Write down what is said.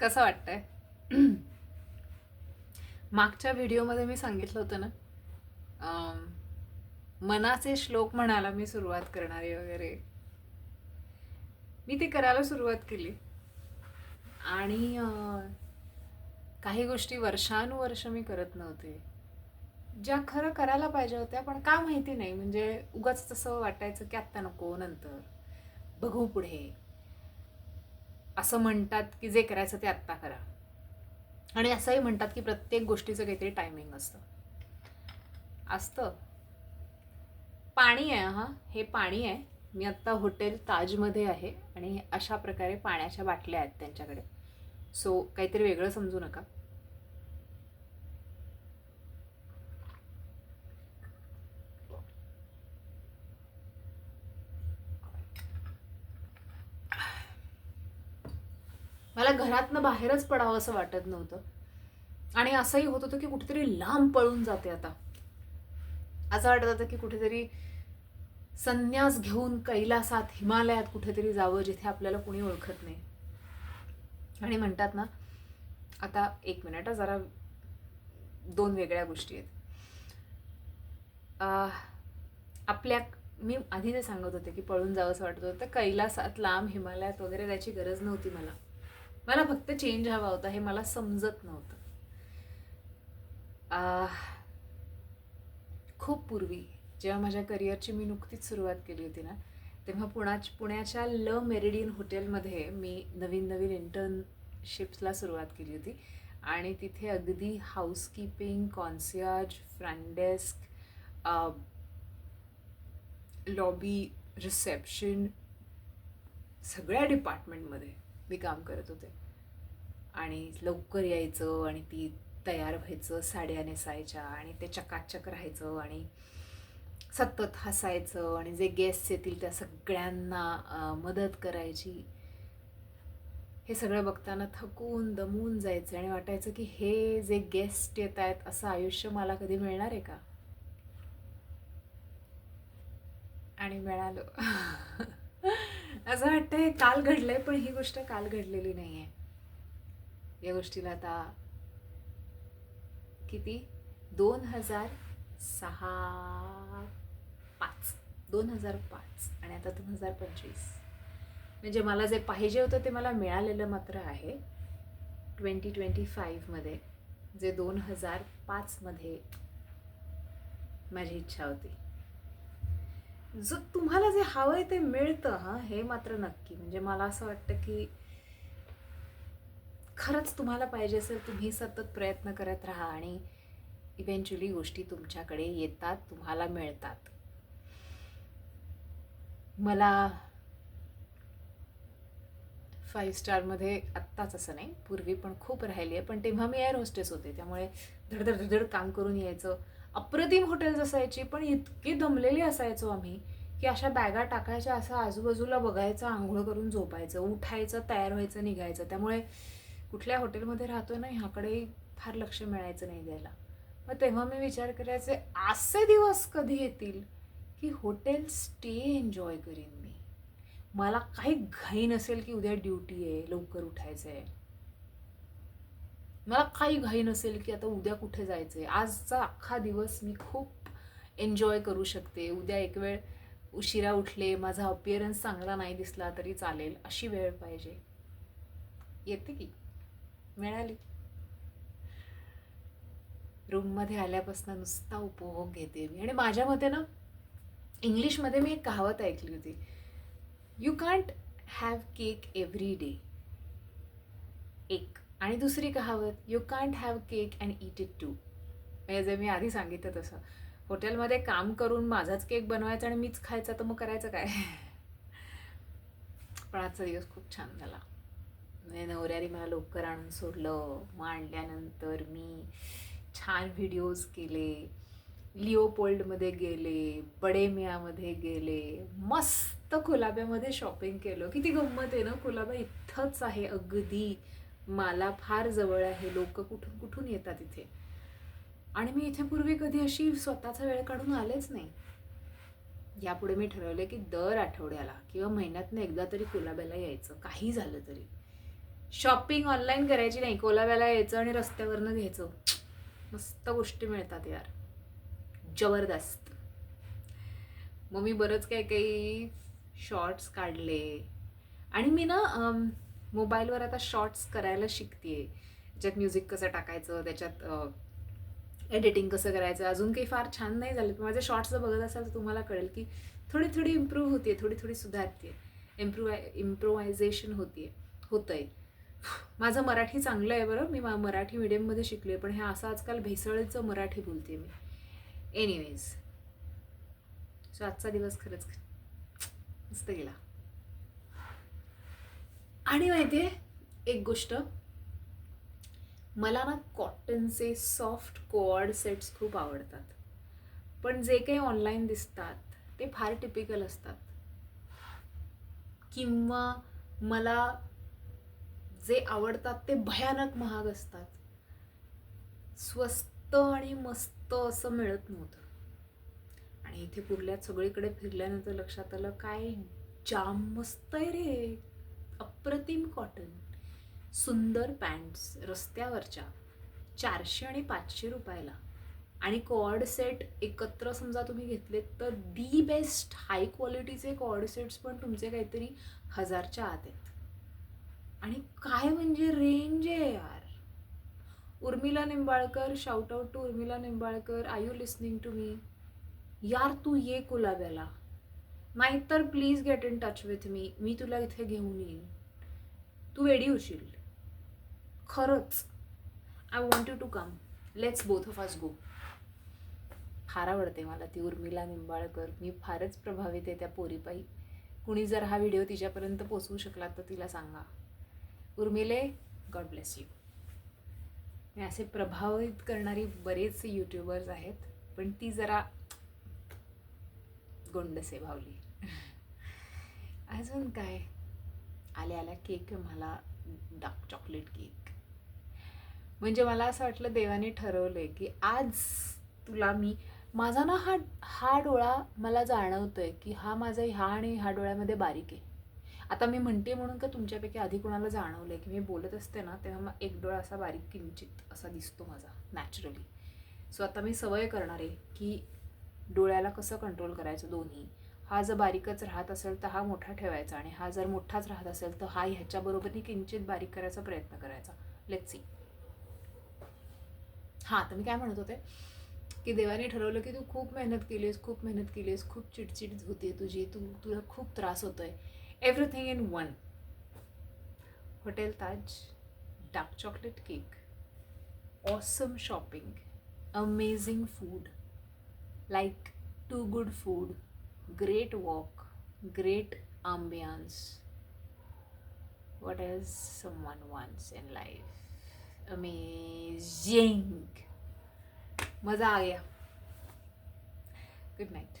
कसं वाटतंय? मागच्या व्हिडिओमध्ये मी सांगितलं होतं ना मनाचे श्लोक म्हणायला मी सुरुवात करणारे वगैरे. मी ते करायला सुरुवात केली. आणि काही गोष्टी वर्षानुवर्ष मी करत नव्हते. ज्या खरं करायला पाहिजे होत्या पण का माहिती नाही. म्हणजे उगाच तसं वाटायचं की आत्ता नको नंतर बघू पुढे. असं म्हणतात की जे करायचं ते आत्ता करा. आणि असंही म्हणतात की प्रत्येक गोष्टीचं काहीतरी टायमिंग असतं. असतं. पाणी आहे हां. हे पाणी आहे. मी आत्ता हॉटेल ताजमध्ये आहे आणि अशा प्रकारे पाण्याच्या बाटल्या आहेत त्यांच्याकडे. सो काहीतरी वेगळं समजू नका. मला घरातनं बाहेरच पडावं असं वाटत नव्हतं. आणि असंही होत होतं की कुठेतरी लांब पळून जाते आता. असं वाटत होतं की कुठेतरी संन्यास घेऊन कैलासात हिमालयात कुठेतरी जावं जिथे आपल्याला कुणी ओळखत नाही. आणि म्हणतात ना आता एक मिनिट जरा दोन वेगळ्या गोष्टी आहेत. आपल्या मी आधी ते सांगत होते की पळून जावं असं वाटत होतं. तर कैलासात लांब हिमालयात वगैरे त्याची गरज नव्हती मला. मला फक्त चेंज हवा होता हे मला समजत नव्हतं. खूप पूर्वी जेव्हा माझ्या करिअरची मी नुकतीच सुरुवात केली होती ना तेव्हा पुणा पुण्याच्या ल मेरिडियन हॉटेलमध्ये मी नवीन नवीन इंटर्नशिप्सला सुरुवात केली होती. आणि तिथे अगदी housekeeping concierge front desk lobby reception सगळ्या डिपार्टमेंटमध्ये मी काम करत होते. आणि लवकर यायचं आणि ती तयार व्हायचं साड्या नेसायच्या आणि ते चकाचक राहायचं आणि सतत हसायचं आणि जे गेस्ट येतील त्या सगळ्यांना मदत करायची. हे सगळं बघताना थकून दमून जायचं आणि वाटायचं की हे जे गेस्ट येत आहेत असं आयुष्य मला कधी मिळणार आहे का? आणि मिळालं. असं वाटतंय काल घडलंय पण ही गोष्ट काल घडलेली नाही आहे या गोष्टीला आता किती? दोन हजार सहा पाच. दोन हजार पाच आणि आता दोन हजार पंचवीस. म्हणजे मला जे पाहिजे होतं ते मला मिळालेलं मात्र आहे. ट्वेंटी ट्वेंटी फाईव्हमध्ये जे दोन हजार पाचमध्ये माझी इच्छा होती. जो तुम्हाला जे हवं आहे ते मिळतं हां हे मात्र नक्की. म्हणजे मला असं वाटतं की खरंच तुम्हाला पाहिजे असेल तुम्ही सतत प्रयत्न करत राहा आणि इव्हेंच्युअली गोष्टी तुमच्याकडे येतात तुम्हाला मिळतात. मला फाईव्ह स्टारमध्ये आत्ताच असं नाही पूर्वी पण खूप राहिली आहे पण तेव्हा मी एअर होस्टेस होते त्यामुळे धडधड धडधड काम करून यायचं. अप्रतिम हॉटेल्स असायची पण इतकी दमलेली असायचो आम्ही की अशा बॅगा टाकायच्या असं आजूबाजूला बघायचं आंघोळ करून झोपायचं उठायचं तयार व्हायचं निघायचं. त्यामुळे कुठल्या हॉटेलमध्ये राहतो ना ह्याकडे फार लक्ष मिळायचं नाही द्यायला. मग तेव्हा मी विचार करायचे असे दिवस कधी येतील की हॉटेल स्टे एन्जॉय करीन मी? मला काही घाई नसेल की उद्या ड्युटी आहे लवकर उठायचं आहे मला काही घाई नसेल की आता उद्या कुठे जायचं आहे आजचा अख्खा दिवस मी खूप एन्जॉय करू शकते. उद्या एक वेळ उशिरा उठले माझा अपिअरन्स चांगला नाही दिसला तरी चालेल अशी वेळ पाहिजे. येते की? मिळाली. रूममध्ये आल्यापासून नुसता उपभोग घेते मी. आणि माझ्या मते ना इंग्लिशमध्ये मी एक कहावत ऐकली होती. You can't have cake every day एक. आणि दुसरी कहावत you can't have cake and eat it too म्हणजे जे मी आधी सांगितलं तसं. हॉटेलमध्ये काम करून माझाच केक बनवायचा आणि मीच खायचा तर मग करायचं काय? पण आजचा दिवस खूप छान झाला. म्हणजे नवऱ्याने मला लवकर आणून सोडलं. मग आणल्यानंतर मी छान व्हिडिओज केले. लिओपोल्डमध्ये गेले बडेमियामध्ये गेले. मस्त कुलाब्यामध्ये शॉपिंग केलं. किती गंमत आहे ना कुलाबा इथंच आहे अगदी. मला फार जवळ आहे. लोक कुठून कुठून येतात इथे? आणि मी इथे पूर्वी कधी अशी स्वतःचा वेळ काढून आलेच नाही. यापुढे मी ठरवले की दर आठवड्याला किंवा महिन्यातनं एकदा तरी कोलाब्याला यायचं. काही झालं तरी. शॉपिंग ऑनलाईन करायची नाही. कोलाब्याला यायचं आणि रस्त्यावरनं घ्यायचं. मस्त गोष्टी मिळतात यार. जबरदस्त. मग मी बरंच काही काही शॉर्ट्स काढले. आणि मी ना मोबाईलवर आता शॉर्ट्स करायला शिकते ज्यात म्युझिक कसं टाकायचं त्याच्यात एडिटिंग कसं करायचं अजून काही फार छान नाही झालं. पण माझे शॉर्ट्स जर बघत असाल तर तुम्हाला कळेल की थोडी थोडी इम्प्रूव्ह होते थोडी थोडी सुधारते इम्प्रूव्ह इम्प्रोवायझेशन होते होतं आहे माझं मराठी चांगलं आहे बरं. मी मा- मराठी मीडियममध्ये शिकले पण हे असं आजकाल भेसळीचं मराठी बोलते मी. एनिवेज सो आजचा दिवस खरंच मस्त गेला. आणि माहिती आहे एक गोष्ट. मला ना कॉटनचे सॉफ्ट कोऑर्ड सेट्स खूप आवडतात. पण जे काही ऑनलाईन दिसतात ते फार टिपिकल असतात. किंवा मला जे आवडतात ते भयानक महाग असतात. स्वस्त आणि मस्त असं मिळत नव्हतं. आणि इथे पुरल्यात सगळीकडे फिरल्यानंतर लक्षात आलं काय जाम मस्त आहे रे. अप्रतिम कॉटन. सुंदर पॅन्ट्स रस्त्यावरच्या चारशे आणि पाचशे रुपयाला. आणि कॉर्ड सेट एकत्र समजा तुम्ही घेतलेत तर दी बेस्ट हाय क्वालिटीचे कॉर्ड सेट्स पण तुमचे काहीतरी हजारच्या आत आहेत. आणि काय म्हणजे रेंज आहे यार? Urmila Nimbalkar shout out to Urmila Nimbalkar. I you listening to me यार तू ये कुलाब्याला. नाहीतर please get in touch with me मी तुला इथे घेऊन येईन. तू वेडी होशील खरंच. I want you to come let's both of us go फार आवडते मला ती उर्मिला निंबाळकर. मी फारच प्रभावित आहे त्या पोरीपायी. कुणी जर हा व्हिडिओ तिच्यापर्यंत पोचवू शकला तर तिला सांगा. उर्मिले गॉड ब्लेस यू मी असे प्रभावित करणारी बरेच यूट्यूबर्स आहेत पण ती जरा गोंडसे भावली अजून काय? आल्या आल्या केक मला डार्क चॉकलेट केक म्हणजे मला असं वाटलं देवाने ठरवलं आहे की आज तुला मी माझा ना हा हा डोळा मला जाणवतो आहे की हा माझा ह्या आणि ह्या डोळ्यामध्ये बारीक आहे. आता मी म्हणते म्हणून का तुमच्यापैकी आधी कोणाला जाणवलं आहे की मी बोलत असते ना तेव्हा मग एक डोळा असा बारीक किंचित असा दिसतो माझा नॅचरली सो आता मी सवय करणार आहे की डोळ्याला कसं कंट्रोल करायचं दोन्ही? हा जर बारीकच राहत असेल तर हा मोठा ठेवायचा आणि हा जर मोठाच राहत असेल तर हा ह्याच्याबरोबरनी किंचित बारीक करायचा प्रयत्न करायचा. लेट्स सी हां तर मी काय म्हणत होते? की देवाने ठरवलं की तू खूप मेहनत केलीस खूप मेहनत केलीस खूप चिडचिड होते तुझी तू तुला खूप त्रास होतो आहे everything in one hotel Taj dark chocolate cake awesome shopping amazing food like to good food great walk, great ambience. What else someone wants in life? Amazing. मजा आ गया गुड नाइट